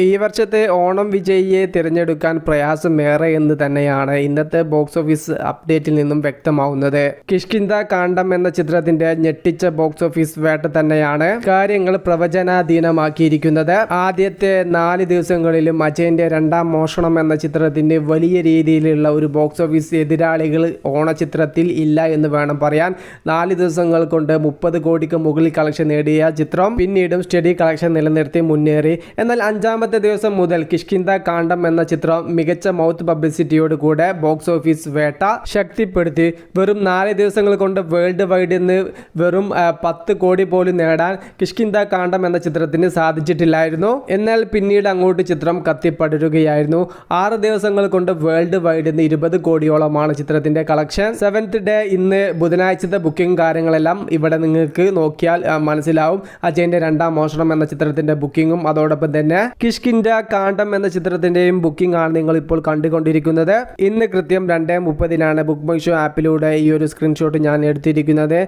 ഈ വർഷത്തെ ഓണം വിജയിയെ തിരഞ്ഞെടുക്കാൻ പ്രയാസമേറെ എന്ന് തന്നെയാണ് ഇന്നത്തെ ബോക്സ് ഓഫീസ് അപ്ഡേറ്റിൽ നിന്നും വ്യക്തമാവുന്നത്. കിഷ്കിന്ത കാണ്ഡം എന്ന ചിത്രത്തിന്റെ ഞെട്ടിച്ച ബോക്സ് ഓഫീസ് വേട്ട തന്നെയാണ് കാര്യങ്ങൾ പ്രവചനാധീനമാക്കിയിരിക്കുന്നത്. ആദ്യത്തെ നാല് ദിവസങ്ങളിലും അജയന്റെ രണ്ടാം മോഷണം എന്ന ചിത്രത്തിന്റെ വലിയ രീതിയിലുള്ള ഒരു ബോക്സ് ഓഫീസ് എതിരാളികൾ ഓണചിത്രത്തിൽ ഇല്ല എന്ന് വേണം പറയാൻ. നാല് ദിവസങ്ങൾ കൊണ്ട് മുപ്പത് കോടിക്ക് മുകളിൽ കളക്ഷൻ നേടിയ ചിത്രം പിന്നീടും സ്റ്റഡി കളക്ഷൻ നിലനിർത്തി മുന്നേറി. എന്നാൽ അഞ്ചാമത്തെ ദിവസം മുതൽ കിഷ്കിന്ദ കാണ്ഡം എന്ന ചിത്രം മികച്ച മൗത്ത് പബ്ലിസിറ്റിയോട് കൂടെ ബോക്സ് ഓഫീസ് വേട്ട ശക്തിപ്പെടുത്തി. വെറും നാല് ദിവസങ്ങൾ കൊണ്ട് വേൾഡ് വൈഡിൽ നിന്ന് വെറും പത്ത് കോടി പോലും നേടാൻ കിഷ്കിന്ദ കാണ്ഡം എന്ന ചിത്രത്തിന് സാധിച്ചിട്ടില്ലായിരുന്നു. എന്നാൽ പിന്നീട് അങ്ങോട്ട് ചിത്രം കത്തിപ്പടരുകയായിരുന്നു. ആറ് ദിവസങ്ങൾ കൊണ്ട് വേൾഡ് വൈഡിൽ നിന്ന് ഇരുപത് കോടിയോളമാണ് ചിത്രത്തിന്റെ കളക്ഷൻ സെവൻത് ഡേ ഇന്ന് ബുധനാഴ്ചത്തെ ബുക്കിംഗ് കാര്യങ്ങളെല്ലാം ഇവിടെ നിങ്ങൾക്ക് നോക്കിയാൽ മനസ്സിലാവും. അജയന്റെ രണ്ടാം മോഷണം എന്ന ചിത്രത്തിന്റെ ബുക്കിംഗും അതോടൊപ്പം തന്നെ. കിഷ്കിൻഡ കാണ്ടം എന്ന ചിത്രത്തിന്റെയും ബുക്കിംഗ് ആണ് നിങ്ങൾ ഇപ്പോൾ കണ്ടുകൊണ്ടിരിക്കുന്നത്. ഇന്ന് കൃത്യം രണ്ടേ മുപ്പതിനാണ് ബുക്ക് മൈ ഷോ ആപ്പിലൂടെ ഈ ഒരു സ്ക്രീൻഷോട്ട് ഞാൻ എടുത്തിരിക്കുന്നത്.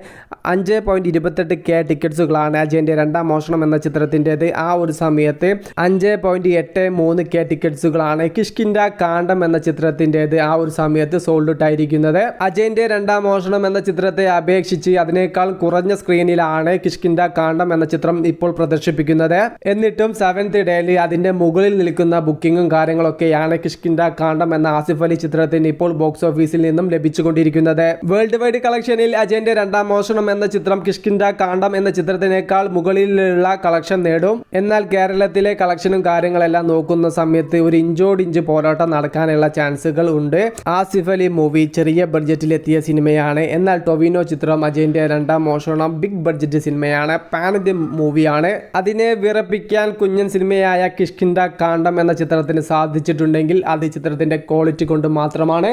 അഞ്ച് പോയിന്റ് ഇരുപത്തെട്ട് കെ ടിക്കറ്റ്സുകളാണ് അജയന്റെ രണ്ടാം മോഷണം എന്ന ചിത്രത്തിന്റെത് ആ ഒരു സമയത്ത് അഞ്ച് പോയിന്റ് എട്ട് മൂന്ന് കെ ടിക്കറ്റ്സുകളാണ് കിഷ്കിൻഡ കാണ്ടം എന്ന ചിത്രത്തിന്റെത് ആ ഒരു സമയത്ത് സോൾഡ് ഔട്ട് ആയിരിക്കുന്നത്. അജയന്റെ രണ്ടാം മോഷണം എന്ന ചിത്രത്തെ അപേക്ഷിച്ച് അതിനേക്കാൾ കുറഞ്ഞ സ്ക്രീനിലാണ് കിഷ്കിൻഡ കാണ്ടം എന്ന ചിത്രം ഇപ്പോൾ പ്രദർശിപ്പിക്കുന്നത്. എന്നിട്ടും സെവൻത് ഡേയിൽ അതിന്റെ മുകളിൽ നിൽക്കുന്ന ബുക്കിങ്ങും കാര്യങ്ങളൊക്കെയാണ് കിഷ്കിൻഡ കാണ്ടം എന്ന ആസിഫ് അലി ചിത്രത്തിന് ഇപ്പോൾ ബോക്സ് ഓഫീസിൽ നിന്നും ലഭിച്ചുകൊണ്ടിരിക്കുന്നത്. വേൾഡ് വൈഡ് കളക്ഷനിൽ അജയന്റെ രണ്ടാം മോഷണം എന്ന ചിത്രം കിഷ്കിൻഡ കാണ്ടം എന്ന ചിത്രത്തിനേക്കാൾ മുകളിലുള്ള കളക്ഷൻ നേടും. എന്നാൽ കേരളത്തിലെ കളക്ഷനും കാര്യങ്ങളെല്ലാം നോക്കുന്ന സമയത്ത് ഒരു ഇഞ്ചോട് ഇഞ്ച് പോരാട്ടം നടക്കാനുള്ള ചാൻസുകൾ ഉണ്ട്. ആസിഫ് അലി മൂവി ചെറിയ ബഡ്ജറ്റിലെത്തിയ സിനിമയാണ്. എന്നാൽ ടൊവിനോ ചിത്രം അജയന്റെ രണ്ടാം മോഷണം ബിഗ് ബഡ്ജറ്റ് സിനിമയാണ്. പാൻ ഇന്ത്യൻ മൂവിയാണ്. അതിനെ വിറപ്പിക്കാൻ കുഞ്ഞൻ സിനിമയായ കിഷ്കിന്ദ കാണ്ഡം എന്ന ചിത്രത്തിന് സാധിച്ചിട്ടുണ്ടെങ്കിൽ അത് ചിത്രത്തിന്റെ ക്വാളിറ്റി കൊണ്ട് മാത്രമാണ്